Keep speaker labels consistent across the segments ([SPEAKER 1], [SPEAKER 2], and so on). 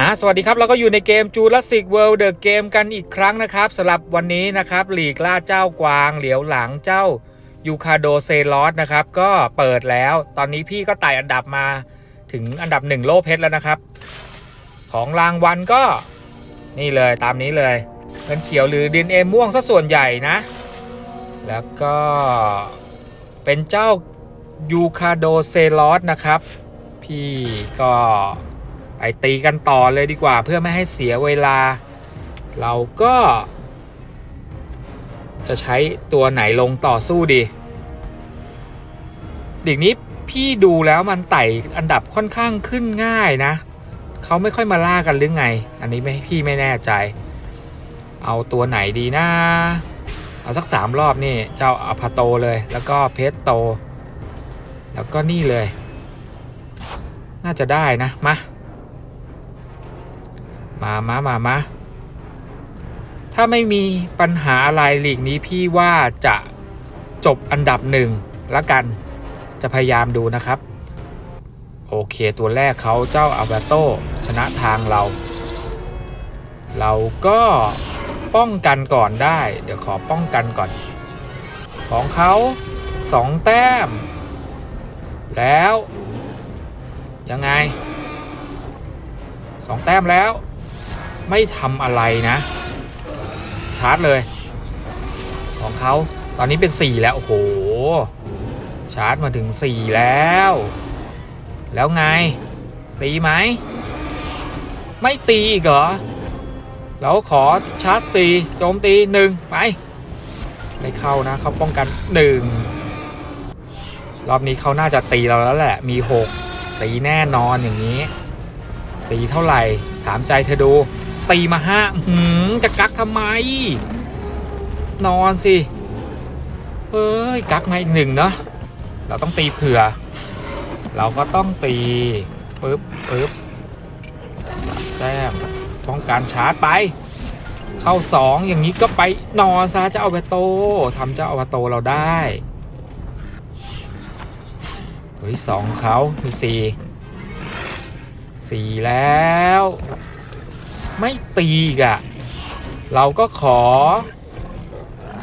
[SPEAKER 1] อ่าสวัสดีครับ เราก็อยู่ในเกม Jurassic World The Game กันอีกครั้งนะครับสำหรับวันนี้นะครับหลีกล่าเจ้ากวาง เหลียวหลังเจ้ายูคาโดเซลอสนะครับ ก็เปิดแล้วตอนนี้พี่ก็ไต่อันดับมาถึงอันดับหนึ่งโลเพชรแล้วนะครับ ของรางวัลก็นี่เลยตามนี้เลยเงินเขียวหรือดินเอม่วงซะส่วนใหญ่นะ แล้วก็เป็นเจ้ายูคาโดเซลอสนะครับ พี่ก็ไปตีกันต่อเลยดีกว่า เพื่อไม่ให้เสียเวลา เราก็ จะใช้ตัวไหนลงต่อสู้ดีเด็กนี้พี่ดูแล้วมันไต่อันดับค่อนข้างขึ้นง่ายนะ เขาไม่ค่อยมาล่ากันหรือไง อันนี้ไม่พี่ไม่แน่ใจ เอาตัวไหนดีนะ เอาสักสามรอบนี่เจ้าอพาโตเลย แล้วก็เพชรโต แล้วก็นี่เลย น่าจะได้นะ มา มามามามาถ้าไม่มีปัญหาอะไรหลีกนี้พี่ว่าจะจบอันดับหนึ่งละกันจะพยายามดูนะครับ โอเคตัวแรกเขาเจ้าอัลเบโตชนะทางเรา เราก็ ป้องกันก่อนได้ เดี๋ยวขอป้องกันก่อน ของเขาสองแต้ม แล้ว ยังไงสองแต้มแล้ว ไม่ทำอะไรนะ ชาร์จเลย ของเขาตอนนี้เป็น4แล้ว โอ้โห ชาร์จมาถึง4แล้ว แล้วไง ตีไหม ไม่ตีอีกเหรอ เราขอชาร์จ 4 โจมตี 1 ไป ไม่เข้านะเขาป้องกัน 1 รอบนี้เขาน่าจะตีเราแล้วแหละ มี 6 ตีแน่นอนอย่างนี้ ตีเท่าไหร่ ถามใจเธอดู ตีมาห้าหืมจะกักทำไม นอนสิ เฮ้ย กักมาอีกหนึ่งเนาะเราต้องตีเผื่อ เราก็ต้องตีปึ๊บปึ๊บสามแต้ม ป้องกันชาร์จไป เข้าสองอย่างนี้ก็ไปนอนซะเจ้าเอาไปโตทำเจ้าเอาไปโตเราได้ตัวที่สองเขามีสี่สี่แล้ว ไม่ตีกะเราก็ขอ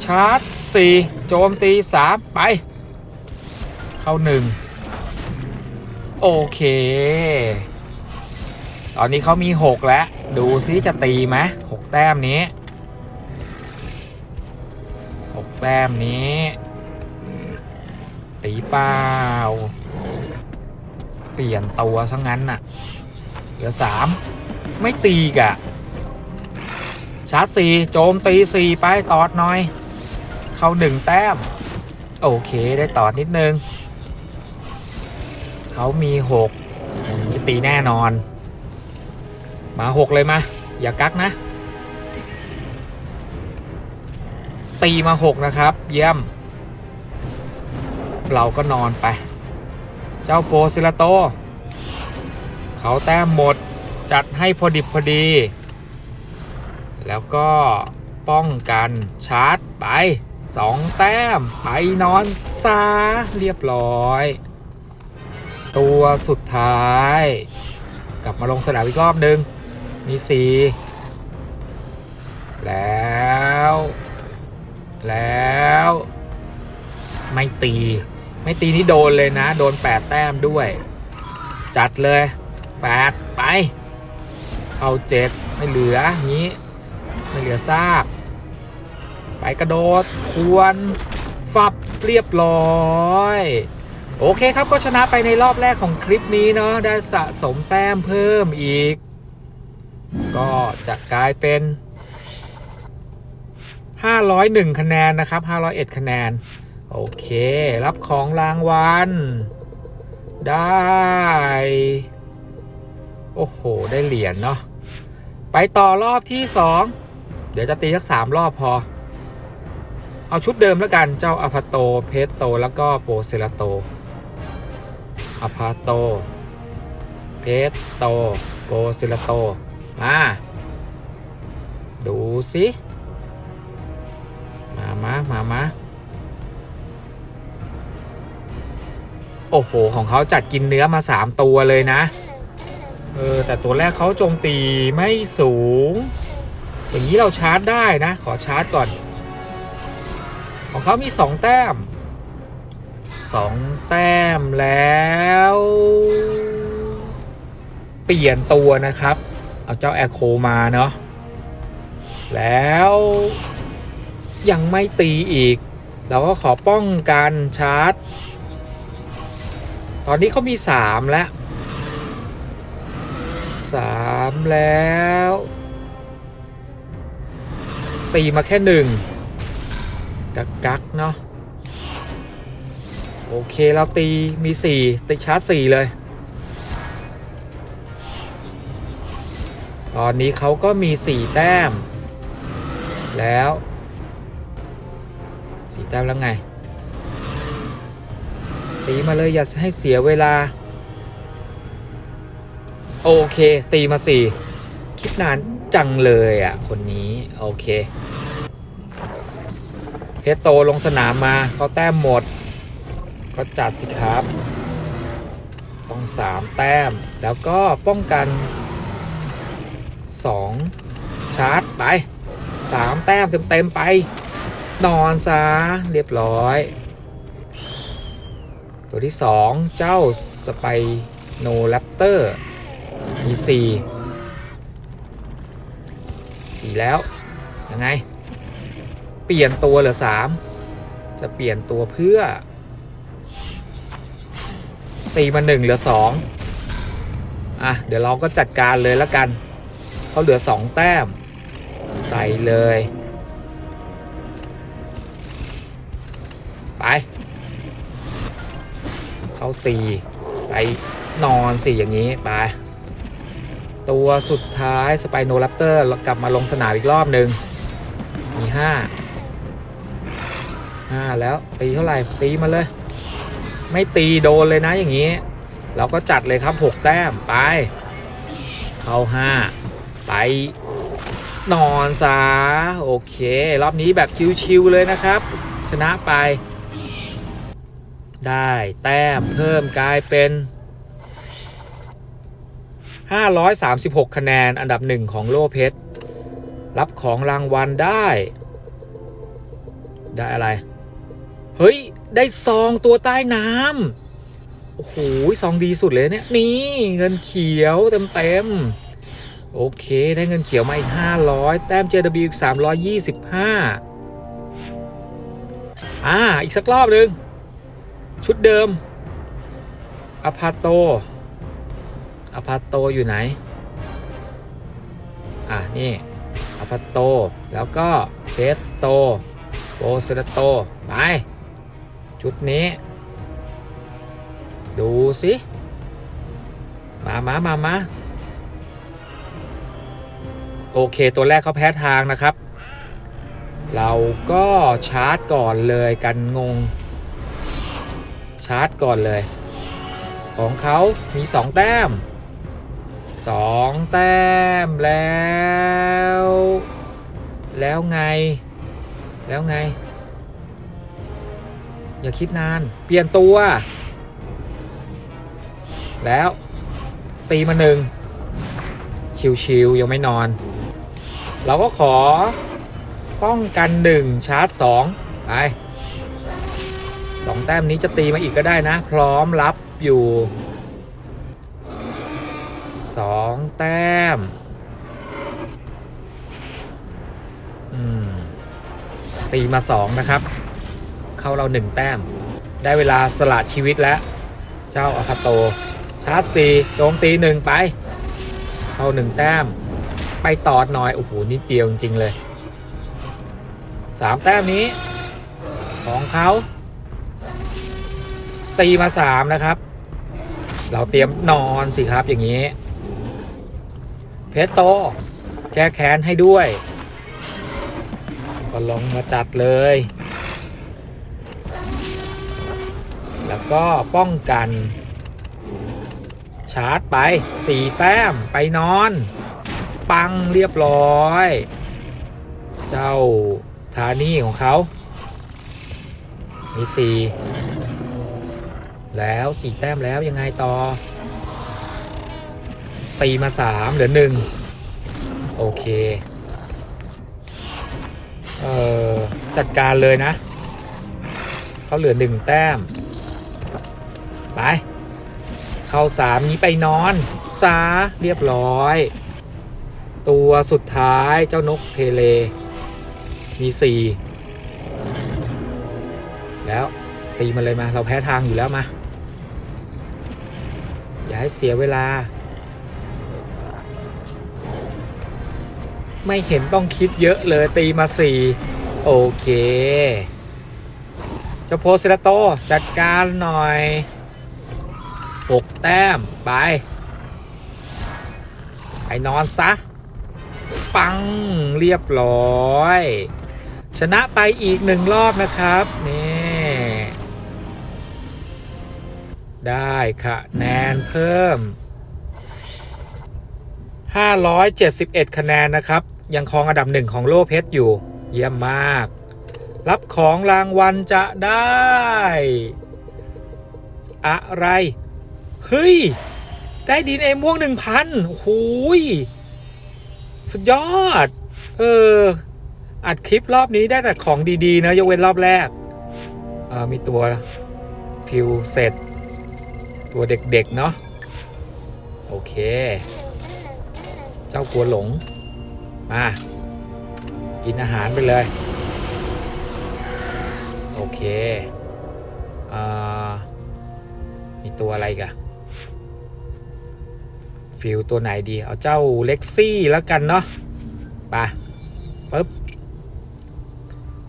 [SPEAKER 1] ชาร์จ4โจมตี3ไป เข้า1โอเค ตอนนี้เขามี 6 แล้ว ดูซิจะตีไหม6แต้มนี้ 6 แต้มนี้ ตีเปล่า เปลี่ยนตัวซะงั้นน่ะ เหลือ 3 ไม่ตีกะชาร์จสี่โจมตีสี่ไปตอดหน่อย เข้าหนึ่งแต้ม โอเคได้ตอดนิดนึง เขามีหกอย่างนี้ตีแน่นอน มาหกเลยมา อย่ากักนะ ตีมาหกนะครับ เยี่ยม เราก็นอนไป เจ้าโปซิลาโต เขาแต้มหมดจัดให้พอดิบพอดี แล้วก็ป้องกันชาร์จไปสองแต้ม ไปนอนซาเรียบร้อย ตัวสุดท้าย กลับมาลงสนามอีกรอบหนึ่ง มีสีแล้ว แล้ว ไม่ตี ไม่ตีนี่โดนเลยนะ โดน 8 แต้มด้วย จัดเลย 8 ไป เข้า7ไม่เหลืองี้ไม่เหลือซาก ไปกระโดด ควรฟับเรียบร้อยโอเคครับก็ชนะไปในรอบแรกของคลิปนี้เนาะได้สะสมแต้มเพิ่มอีก ก็จะกลายเป็น 501 คะแนนนะครับ 501 คะแนน โอเค รับของรางวัล ได้ โอ้โห ได้เหรียญเนาะ ไปต่อรอบที่ 2 เดี๋ยวจะตีสักสามรอบพอ เอาชุดเดิมแล้วกัน เจ้าอพาโต เพสโต แล้วก็โปเซลาโต อพาโต เพสโต โปเซลาโต มา ดูสิมามามามาโอ้โห ของเขาจัดกินเนื้อมา 3 ตัวเลยนะ เออ แต่ตัวแรกเขาโจมตีไม่สูง อย่างนี้เราชาร์จได้นะ ขอชาร์จก่อน ของเขามี 2 แต้ม 2 แต้มแล้ว เปลี่ยนตัวนะครับ เอาเจ้าแอคโคมาเนาะแล้วยังไม่ตีอีก เราก็ขอป้องกันชาร์จ ตอนนี้เขามีสามแล้วสามแล้ว ตีมาแค่หนึ่งกักกักๆเนาะโอเค เราตีมีสี่ตีชาร์จสี่เลย ตอนนี้เขาก็มีสี่แต้ม แล้วสี่แต้มแล้วไง ตีมาเลยอย่าให้เสียเวลา โอเค ตีมาสี่คิดนานจังเลยอะ คนนี้ โอเค เพชรโตลงสนามมาเขาแต้มหมด ก็จัดสิครับ ต้องสามแต้มแล้วก็ป้องกัน สองชาร์จ ไปสามแต้มเต็มๆไป นอนซะเรียบร้อย ตัวที่สองเจ้าสไปโนแรปเตอร์ มีสีสีแล้ว ยังไง เปลี่ยนตัวเหลือสามจะเปลี่ยนตัวเพื่อ ตีมาหนึ่งเหลือสองอะ เดี๋ยวเราก็จัดการเลยแล้วกัน เขาเหลือสองแต้ม ใส่เลย ไป เขาสี่ไปนอนสี่อย่างนี้ ไป ตัวสุดท้ายสไปโนแรปเตอร์กลับมาลงสนามอีกรอบหนึ่งมีห้าห้าแล้วตีเท่าไหร่ตีมาเลย ไม่ตีโดนเลยนะอย่างนี้ เราก็จัดเลยครับ 6 แต้มไป เข้า 5 ไปนอนซะโอเค รอบนี้แบบชิวๆเลยนะครับ ชนะไป ได้แต้มเพิ่มกลายเป็น 536 คะแนนอันดับหนึ่งของโลเพชรรับของรางวัลได้ ได้อะไร เฮ้ย ได้ซองตัวใต้น้ำโอ้โหซองดีสุดเลยเนี่ย นี่เงินเขียวเต็มๆ โอเค ได้เงินเขียวมาอีก 500 แต้ม JW อีก 325 อ่า อีกสักรอบหนึ่งชุดเดิมอพาโตอพาโตอยู่ไหน อ่านี่อพาโต แล้วก็เพสโตโปเซโต ไป ชุดนี้ ดูสิ มามามามา โอเค ตัวแรกเขาแพ้ทางนะครับ เราก็ชาร์จก่อนเลยกันงง ชาร์จก่อนเลย ของเขามี 2 แต้ม 2 แต้มแล้ว แล้วไง แล้วไง อย่าคิดนาน เปลี่ยนตัว แล้วตีมาหนึ่งชิวๆยังไม่นอน เราก็ขอป้องกันหนึ่งชาร์จสองไปสองแต้มนี้จะตีมาอีกก็ได้นะ พร้อมรับอยู่สองแต้มตีมาสองนะครับ เข้าเราหนึ่งแต้ม ได้เวลาสละชีวิตแล้ว เจ้าอพาโต ชาร์จสี่โจมตีหนึ่งไป เข้าหนึ่งแต้ม ไปตอดหน่อย โอ้โหนิดเดียวจริง ๆ เลยสามแต้มนี้ ของเขาตีมาสามนะครับ เราเตรียมนอนสิครับอย่างนี้ เพชรโต แก้แค้นให้ด้วย ก็ลงมาจัดเลย แล้วก็ป้องกัน ชาร์จไปสี่แต้มไปนอน ปังเรียบร้อย เจ้าทานี่ของเขา มีสี่แล้วสี่แต้มแล้วยังไงต่อ ตีมาสามเหลือหนึ่งโอเค เออจัดการเลยนะ เขาเหลือหนึ่งแต้ม ไป เข้าสามนี้ไปนอนซาเรียบร้อย ตัวสุดท้ายเจ้านกเพเล มีสี่แล้วตีมาเลยมา เราแพ้ทางอยู่แล้วมา อย่าให้เสียเวลา ไม่เห็นต้องคิดเยอะเลยตีมาสี่โอเคเจ้าโพสเซราโต จัดการหน่อยหกแต้ม ไป ไปนอนซะ ปังเรียบร้อย ชนะไปอีกหนึ่งรอบนะครับนี่ได้คะแนนเพิ่ม 571 คะแนนนะครับ ยังครองอันดับหนึ่งของโลเพชรอยู่ เยี่ยมมาก รับของรางวัลจะได้ อะไร เฮ้ย ได้ดินเอม่วงหนึ่งพันหูย สุดยอด เออ อัดคลิปรอบนี้ได้แต่ของดีๆ นะ ยกเว้นรอบแรก อ่อมีตัวฟิวเสร็จ ตัวเด็กๆ เนาะโอเค เจ้ากลัวหลง มา กินอาหารไปเลย โอเค อ่า มีตัวอะไรกัน ฟิลตัวไหนดี เอาเจ้าเล็กซี่แล้วกันเนาะไปปึ๊บ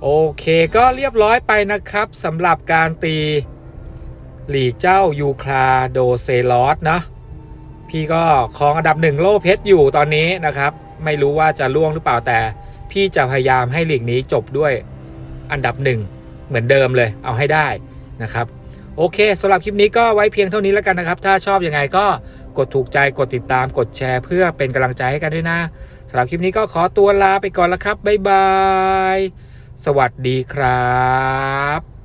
[SPEAKER 1] โอเคก็เรียบร้อยไปนะครับสำหรับการตีหลีกเจ้ายูคลาโดเซลอสนะพี่ก็ครองอันดับหนึ่งโลเพชรอยู่ตอนนี้นะครับ ไม่รู้ว่าจะล่วงหรือเปล่าแต่ พี่จะพยายามให้หลีกนี้จบด้วยอันดับหนึ่งเหมือนเดิมเลยเอาให้ได้นะครับ โอเคสำหรับคลิปนี้ก็ไว้เพียงเท่านี้แล้วกันนะครับ ถ้าชอบยังไงก็ กดถูกใจกดติดตามกดแชร์ เพื่อเป็นกำลังใจให้กันด้วยนะสำหรับคลิปนี้ก็ขอตัวลาไปก่อนแล้วครับบ๊ายบาย สวัสดีครับ